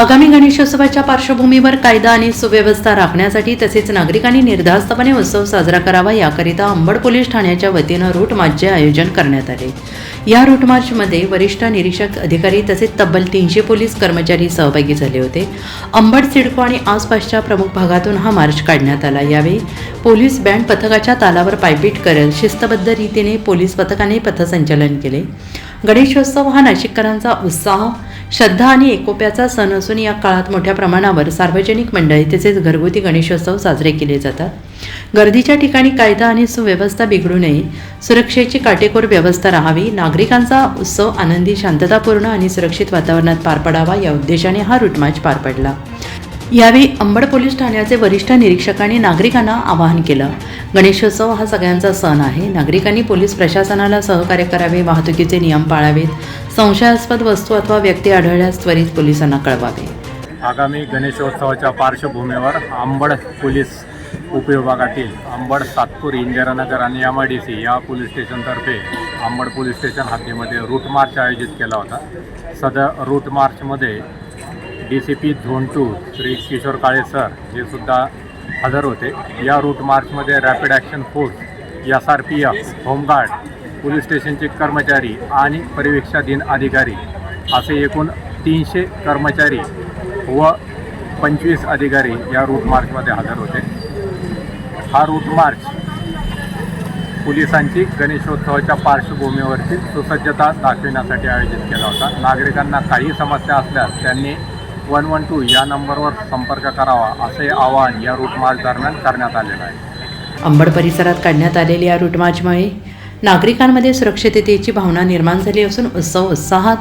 आगामी गणेशोत्सवाच्या पार्श्वभूमीवर कायदा आणि सुव्यवस्था राखण्यासाठी तसेच नागरिकांनी निर्धास्तपणे उत्सव साजरा करावा याकरिता अंबड पोलीस ठाण्याच्या वतीनं रूट मार्चचे आयोजन करण्यात आले. या रूट मार्चमध्ये वरिष्ठ निरीक्षक अधिकारी तसेच तब्बल तीनशे पोलीस कर्मचारी सहभागी झाले होते. अंबड सिडको आणि आसपासच्या प्रमुख भागातून हा मार्च काढण्यात आला. यावेळी पोलीस बँड पथकाच्या तालावर पायपीट करत शिस्तबद्ध रीतीने पोलीस पथकाने पथसंचलन केले. गणेशोत्सव हा नाशिककरांचा उत्साह श्रद्धा आणि एकोप्याचा सण असून या काळात मोठ्या प्रमाणावर सार्वजनिक मंडळी तसेच घरगुती गणेशोत्सव साजरे केले जातात. गर्दीच्या ठिकाणी कायदा आणि सुव्यवस्था बिघडू नये सुरक्षेची काटेकोर व्यवस्था राहावी नागरिकांचा उत्सव आनंदी शांततापूर्ण आणि सुरक्षित वातावरणात पार पडावा या उद्देशाने हा रूटमार्च पार पडला. यावेळी अंबड पोलीस ठाण्याचे वरिष्ठ निरीक्षकांनी नागरिकांना आवाहन केलं. गणेशोत्सव हा सगळ्यांचा सण आहे. नागरिकांनी पोलीस प्रशासनाला सहकार्य करावे वाहतुकीचे नियम पाळावेत. संशयास्पद वस्तू अथवा व्यक्ती आढळल्यास त्वरित पोलिसांना कळवावे. आगामी गणेशोत्सवाच्या पार्श्वभूमीवर आंबड पोलीस उपविभागातील आंबड सातपूर इंदिरानगर आणि एम आय डी सी या पोलीस स्टेशनतर्फे आंबड पोलीस स्टेशन हद्दीमध्ये रूट मार्च आयोजित केला होता. सदर रूट मार्चमध्ये D C P zone two Shri Kishor Kale sir हे सुद्धा हजर होते. या रूट मार्चमध्ये rapid action force S R P F home guard police स्टेशनचे कर्मचारी आणि परिवेक्षाधीन अधिकारी असे एकूण तीनशे कर्मचारी व पंचवीस अधिकारी या रूट मार्चमध्ये हजर होते. हा रूट मार्च पोलिसांची गणेशोत्सवाच्या पार्श्वभूमीवरची सुसज्जता दाखविण्यासाठी आयोजित केला होता. नागरिकांना काही समस्या असल्यास त्यांनी वन वन टू या नंबरवर संपर्क करावा असे आवाहन या रूट मार्च दरम्यान करण्यात आलेलं आहे. अंबड परिसरात काढण्यात आलेल्या या रूट मार्चमुळे नागरिकांमध्ये सुरक्षिततेची भावना निर्माण झाली असून उत्सव उत्साहात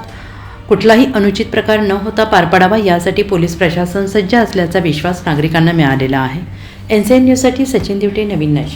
कुठलाही अनुचित प्रकार न होता पार पडावा यासाठी पोलीस प्रशासन सज्ज असल्याचा विश्वास नागरिकांना मिळालेला आहे. एन सी एन न्यूजसाठी सचिन दिवटे नवीन नाशिक.